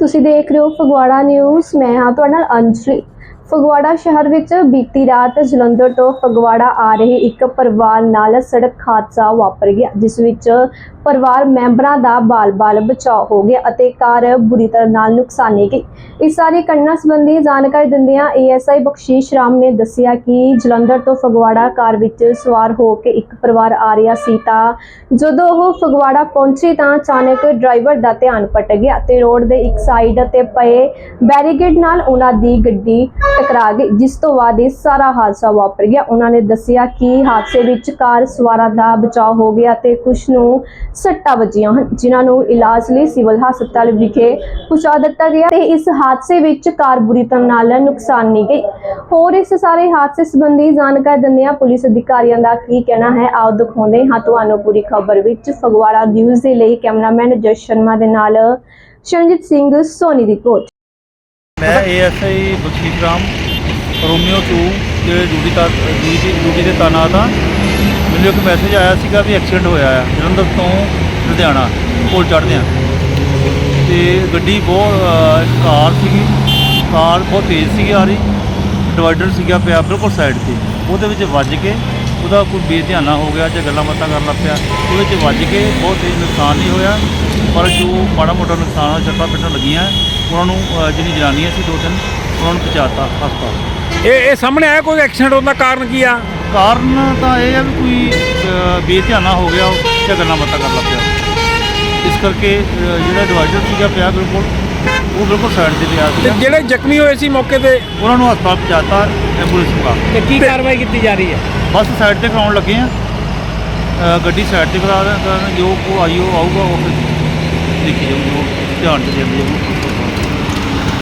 ਤੁਸੀਂ ਦੇਖ ਰਹੇ ਹੋ ਫਗਵਾੜਾ ਨਿਊਜ਼ ਮੈਂ ਹਾਂ ਤੁਹਾਡੇ ਨਾਲ ਅੰਜਲੀ ਫਗਵਾੜਾ ਸ਼ਹਿਰ ਵਿੱਚ ਬੀਤੀ ਰਾਤ ਜਲੰਧਰ ਤੋਂ ਫਗਵਾੜਾ ਆ ਰਹੇ ਇੱਕ ਪਰਿਵਾਰ ਨਾਲ ਸੜਕ ਹਾਦਸਾ ਵਾਪਰ ਗਿਆ, ਜਿਸ ਵਿੱਚ ਪਰਿਵਾਰ ਮੈਂਬਰਾਂ ਦਾ ਬਾਲ-ਬਾਲ ਬਚਾਅ ਹੋ ਗਿਆ ਅਤੇ ਕਾਰ ਬੁਰੀ ਤਰ੍ਹਾਂ ਨਾਲ ਨੁਕਸਾਨੀ ਗਈ। ਇਸ ਸਾਰੀ ਘਟਨਾ ਸੰਬੰਧੀ ਜਾਣਕਾਰੀ ਦਿੰਦਿਆਂ ਏਐਸਆਈ ਬਖਸ਼ੀਸ਼ ਰਾਮ ਨੇ ਦੱਸਿਆ ਕਿ ਜਲੰਧਰ ਤੋਂ ਫਗਵਾੜਾ ਕਾਰ ਵਿੱਚ ਸਵਾਰ ਹੋ ਕੇ ਇੱਕ ਪਰਿਵਾਰ ਆ ਰਿਹਾ ਸੀ ਤਾਂ ਜਦੋਂ ਉਹ ਫਗਵਾੜਾ ਪਹੁੰਚੇ ਤਾਂ ਅਚਾਨਕ ਡਰਾਈਵਰ ਦਾ ਧਿਆਨ ਭਟਕ ਗਿਆ ਤੇ ਰੋਡ ਦੇ ਇੱਕ ਸਾਈਡ ਤੇ ਪਏ ਬੈਰੀਕੇਡ ਨਾਲ ਉਹਨਾਂ ਦੀ ਗੱਡੀ ਟਕਰਾ ਗਈ, ਜਿਸ ਤੋਂ ਬਾਅਦ ਇਹ ਸਾਰਾ ਹਾਦਸਾ ਵਾਪਰ ਗਿਆ। ਉਹਨਾਂ ਨੇ ਦੱਸਿਆ ਕਿ ਹਾਦਸੇ ਵਿੱਚ ਕਾਰ ਸਵਾਰਾਂ ਦਾ ਬਚਾਅ ਹੋ ਗਿਆ ਤੇ ਕੁਝ ਨੂੰ ਸੱਟਾਂ ਵੱਜੀਆਂ ਹਨ, ਜਿਨ੍ਹਾਂ ਨੂੰ ਇਲਾਜ ਲਈ ਸਿਵਲ ਹਸਪਤਾਲ ਵਿਖੇ ਪਹੁੰਚਾ ਦਿੱਤਾ ਗਿਆ ਤੇ ਇਸ ਹਾਦਸੇ ਵਿੱਚ ਕਾਰ ਬੁਰੀ ਤਰ੍ਹਾਂ ਨਾਲ ਨੁਕਸਾਨ ਨੁਕਸਾਨੀ ਗਈ। ਹੋਰ ਇਸ ਸਾਰੇ ਹਾਦਸੇ ਸੰਬੰਧੀ ਜਾਣਕਾਰੀ ਦਿੰਦਿਆਂ ਪੁਲਿਸ ਅਧਿਕਾਰੀਆਂ ਦਾ ਕੀ ਕਹਿਣਾ ਹੈ, ਆਓ ਦਿਖਾਉਂਦੇ ਹਾਂ ਤੁਹਾਨੂੰ ਪੂਰੀ ਖਬਰ ਵਿੱਚ। ਫਗਵਾੜਾ ਨਿਊਜ਼ ਦੇ ਲਈ ਕੈਮਰਾਮੈਨ ਜਸ ਸ਼ਰਮਾ ਦੇ ਨਾਲ ਸ਼ਰਨਜੀਤ ਸਿੰਘ ਸੋਨੀ ਦੀ ਰਿਪੋਰਟ। ਮੈਂ ਏਐਸਆਈ ਬਖਸ਼ੀਸ਼ ਰਾਮ ਰੋਮੀਓ 2 ਦੇ ਡਿਊਟੀ ਤਾਂ ਡਿਊਟੀ ਡਿਊਟੀ ਤੇ ਤਾਇਨਾਤ ਹਾਂ। ਮੈਨੂੰ ਇੱਕ ਮੈਸੇਜ ਆਇਆ ਸੀਗਾ ਵੀ ਐਕਸੀਡੈਂਟ ਹੋਇਆ ਆ, ਜਲੰਧਰ ਤੋਂ ਲੁਧਿਆਣਾ, ਕੋਲ ਚੜ੍ਹਦੇ ਆ ਤੇ ਗੱਡੀ ਬਹੁਤ ਕਾਰ ਸੀਗੀ, ਕਾਰ ਬਹੁਤ ਤੇਜ਼ ਸੀ ਆ ਰਹੀ ਡਿਵਾਈਡਰ ਸੀਗਾ ਪਿਆ ਬਿਲਕੁਲ ਸਾਈਡ ਤੇ। ਉਹਦੇ ਵਿੱਚ ਵੱਜ ਕੇ ਉਹਦਾ ਕੋਈ ਬੇਧਿਆਨਾ ਹੋ ਗਿਆ ਜਾਂ ਗੱਲਾਂ ਬਾਤਾਂ ਕਰਨ ਲੱਗ ਪਿਆ, ਉਹਦੇ ਵਿੱਚ ਵੱਜ ਕੇ ਬਹੁਤ ਤੇਜ਼ ਨੁਕਸਾਨ ਨਹੀਂ ਹੋਇਆ, ਪਰ ਜੋ ਮਾੜਾ ਮੋਟਾ ਨੁਕਸਾਨ ਹੋਇਆ ਚੱਟਾਂ ਪਿੱਟਣ ਲੱਗੀਆਂ। ਉਹਨਾਂ ਨੂੰ ਅਹ, ਜਿਹੜੀ ਜਨਾਨੀਆਂ ਸੀ ਦੋ ਤਿੰਨ ਉਹਨਾਂ ਨੂੰ ਪਹੁੰਚਾਤਾ ਹਸਪਤਾਲ। ਇਹ ਇਹ ਸਾਹਮਣੇ ਆਇਆ ਕੋਈ ਐਕਸੀਡੈਂਟ ਹੋਣ ਦਾ ਕਾਰਨ ਕੀ ਆ? ਕਾਰਨ ਤਾਂ ਇਹ ਆ ਵੀ ਕੋਈ ਅਹ, ਬੇਧਿਆਨਾ ਹੋ ਗਿਆ ਉਹ ਜਾਂ ਗੱਲਾਂ ਬਾਤਾਂ ਕਰਨ ਲੱਗ ਪਿਆ। ਇਸ ਕਰਕੇ ਜਿਹੜਾ ਡਿਵਾਈਡਰ ਸੀਗਾ ਪਿਆ ਬਿਲਕੁਲ ਉਹ ਬਿਲਕੁਲ ਸਾਈਡ ਤੇ ਪਿਆ ਤੇ ਸੀਗਾ। ਜਿਹੜੇ ਜ਼ਖਮੀ ਹੋਏ ਸੀ ਮੌਕੇ ਤੇ? ਉਹਨਾਂ ਨੂੰ ਹਸਪਤਾਲ ਪਹੁੰਚਾਤਾ ਐਂਬੂਲੈਂਸ ਨੂੰ। ਤੇ ਕੀ ਕਾਰਵਾਈ ਕੀਤੀ ਜਾ ਰਹੀ ਹੈ? ਬਸ ਸਾਈਡ ਤੇ ਕਰਾਉਣ ਲੱਗੇ ਆ। ਅ, ਗੱਡੀ ਸਾਈਡ ਤੇ ਕਰਾ ਦੇਣ ਜੋ ਕੋ ਆਈ ਉਹ ਆਊਗਾ ਉਹ ਫਿਰ ਦੇਖੀ ਜਾਊਗੀ ਉਹ ਧਿਆਨ ਚ ਦੇ ਜਾਊਗੀ।